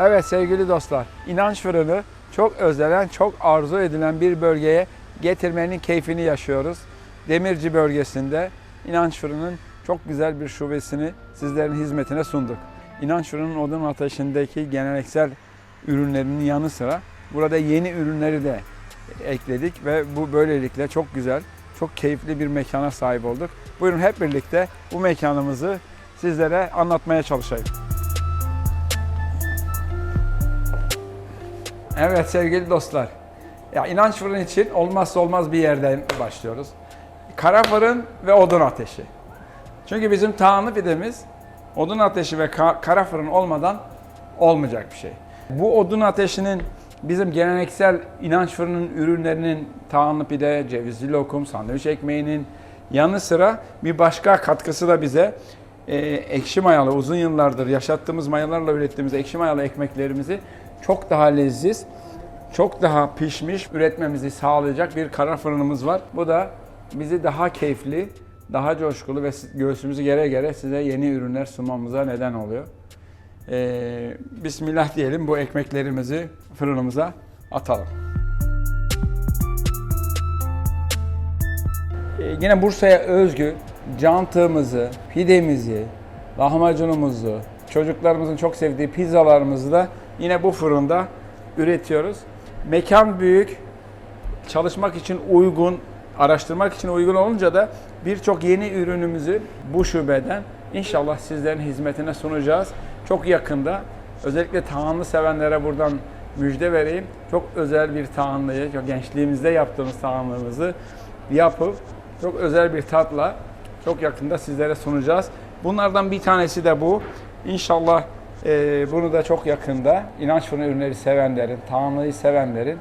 Evet sevgili dostlar, inanç fırını çok özlenen, çok arzu edilen bir bölgeye getirmenin keyfini yaşıyoruz. Demirci bölgesinde inanç fırının çok güzel bir şubesini sizlerin hizmetine sunduk. İnanç fırının odun ateşindeki geleneksel ürünlerinin yanı sıra burada yeni ürünleri de ekledik ve bu böylelikle çok güzel, çok keyifli bir mekana sahip olduk. Buyurun hep birlikte bu mekanımızı sizlere anlatmaya çalışayım. Evet sevgili dostlar. Ya inanç fırın için olmazsa olmaz bir yerden başlıyoruz. Kara fırın ve odun ateşi. Çünkü bizim tağını pidemiz odun ateşi ve ka- kara fırın olmadan olmayacak bir şey. Bu odun ateşinin bizim geleneksel inanç fırının ürünlerinin tağını pide, cevizli lokum, sandviç ekmeğinin yanı sıra bir başka katkısı da bize e, ekşi mayalı uzun yıllardır yaşattığımız mayalarla ürettiğimiz ekşi mayalı ekmeklerimizi çok daha leziz, çok daha pişmiş üretmemizi sağlayacak bir kara fırınımız var. Bu da bizi daha keyifli, daha coşkulu ve göğsümüzü gere gere size yeni ürünler sunmamıza neden oluyor. Ee, Bismillah diyelim bu ekmeklerimizi fırınımıza atalım. Ee, yine Bursa'ya özgü cantığımızı, pidemizi, lahmacunumuzu, çocuklarımızın çok sevdiği pizzalarımızı da yine bu fırında üretiyoruz. Mekan büyük, çalışmak için uygun, araştırmak için uygun olunca da birçok yeni ürünümüzü bu şubeden inşallah sizlerin hizmetine sunacağız. Çok yakında özellikle tahanlı sevenlere buradan müjde vereyim. Çok özel bir tahanlıyı, çok gençliğimizde yaptığımız tahanlımızı yapıp çok özel bir tatla çok yakında sizlere sunacağız. Bunlardan bir tanesi de bu. İnşallah e, bunu da çok yakında inanç fırını ürünleri sevenlerin, tahanlıyı sevenlerin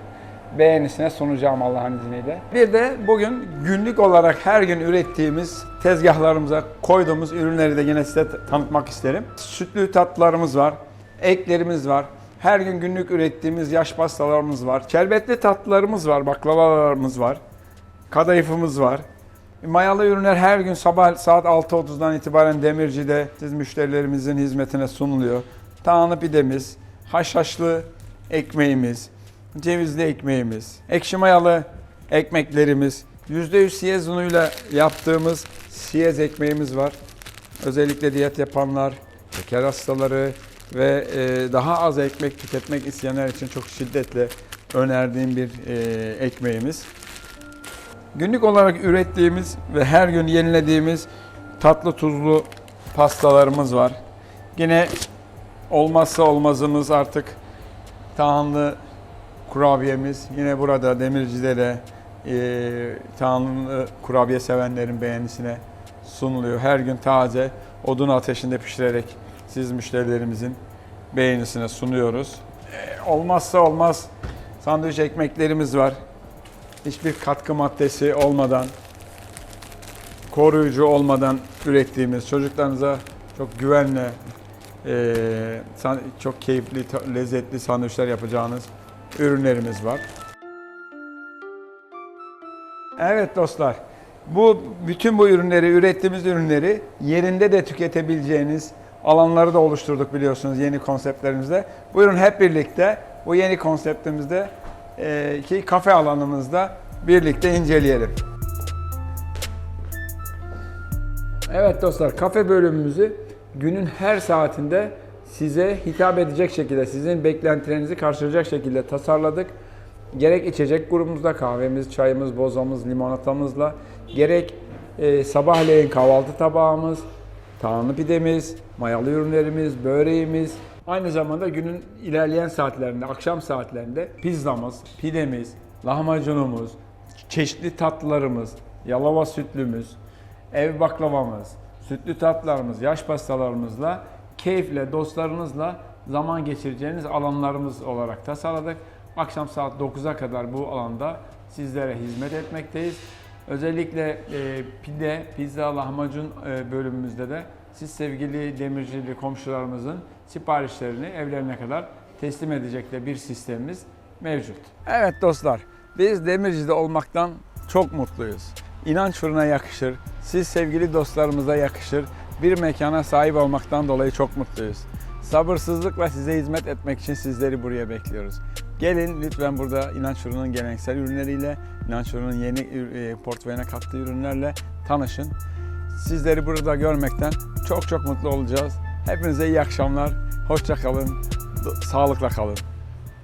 beğenisine sunacağım Allah'ın izniyle. Bir de bugün günlük olarak her gün ürettiğimiz tezgahlarımıza koyduğumuz ürünleri de yine size tanıtmak isterim. Sütlü tatlılarımız var, eklerimiz var. Her gün günlük ürettiğimiz yaş pastalarımız var. Şerbetli tatlılarımız var, baklavalarımız var. Kadayıfımız var. Mayalı ürünler her gün sabah saat 6.30'dan itibaren Demirci'de siz müşterilerimizin hizmetine sunuluyor. Tağını pidemiz, haşhaşlı ekmeğimiz, cevizli ekmeğimiz, ekşi mayalı ekmeklerimiz, %100 siyez unuyla yaptığımız siyez ekmeğimiz var. Özellikle diyet yapanlar, şeker hastaları ve e, daha az ekmek tüketmek isteyenler için çok şiddetle önerdiğim bir e, ekmeğimiz. Günlük olarak ürettiğimiz ve her gün yenilediğimiz tatlı tuzlu pastalarımız var. Yine olmazsa olmazımız artık tahanlı kurabiyemiz. Yine burada Demirci'de de e, tahanlı kurabiye sevenlerin beğenisine sunuluyor. Her gün taze odun ateşinde pişirerek siz müşterilerimizin beğenisine sunuyoruz. E, olmazsa olmaz sandviç ekmeklerimiz var hiçbir katkı maddesi olmadan, koruyucu olmadan ürettiğimiz çocuklarınıza çok güvenle, san- çok keyifli, lezzetli sandviçler yapacağınız ürünlerimiz var. Evet dostlar, bu bütün bu ürünleri, ürettiğimiz ürünleri yerinde de tüketebileceğiniz alanları da oluşturduk biliyorsunuz yeni konseptlerimizde. Buyurun hep birlikte bu yeni konseptimizde e, ki kafe alanımızda birlikte inceleyelim. Evet dostlar, kafe bölümümüzü günün her saatinde size hitap edecek şekilde, sizin beklentilerinizi karşılayacak şekilde tasarladık. Gerek içecek grubumuzda kahvemiz, çayımız, bozamız, limonatamızla, gerek e, sabahleyin kahvaltı tabağımız, Tağını pidemiz, mayalı ürünlerimiz, böreğimiz, aynı zamanda günün ilerleyen saatlerinde, akşam saatlerinde pizzamız, pidemiz, lahmacunumuz, çeşitli tatlılarımız, yalova sütlümüz, ev baklavamız, sütlü tatlılarımız, yaş pastalarımızla keyifle, dostlarınızla zaman geçireceğiniz alanlarımız olarak tasarladık. Akşam saat 9'a kadar bu alanda sizlere hizmet etmekteyiz. Özellikle e, pide, pizza, lahmacun e, bölümümüzde de siz sevgili demircili komşularımızın siparişlerini evlerine kadar teslim edecek de bir sistemimiz mevcut. Evet dostlar, biz Demirci'de olmaktan çok mutluyuz. İnanç fırına yakışır, siz sevgili dostlarımıza yakışır bir mekana sahip olmaktan dolayı çok mutluyuz. Sabırsızlıkla size hizmet etmek için sizleri buraya bekliyoruz. Gelin lütfen burada İnanç Ürün'ün geleneksel ürünleriyle, İnanç Ürün'ün yeni e, portföyüne kattığı ürünlerle tanışın. Sizleri burada görmekten çok çok mutlu olacağız. Hepinize iyi akşamlar. Hoşça kalın. Sağlıkla kalın.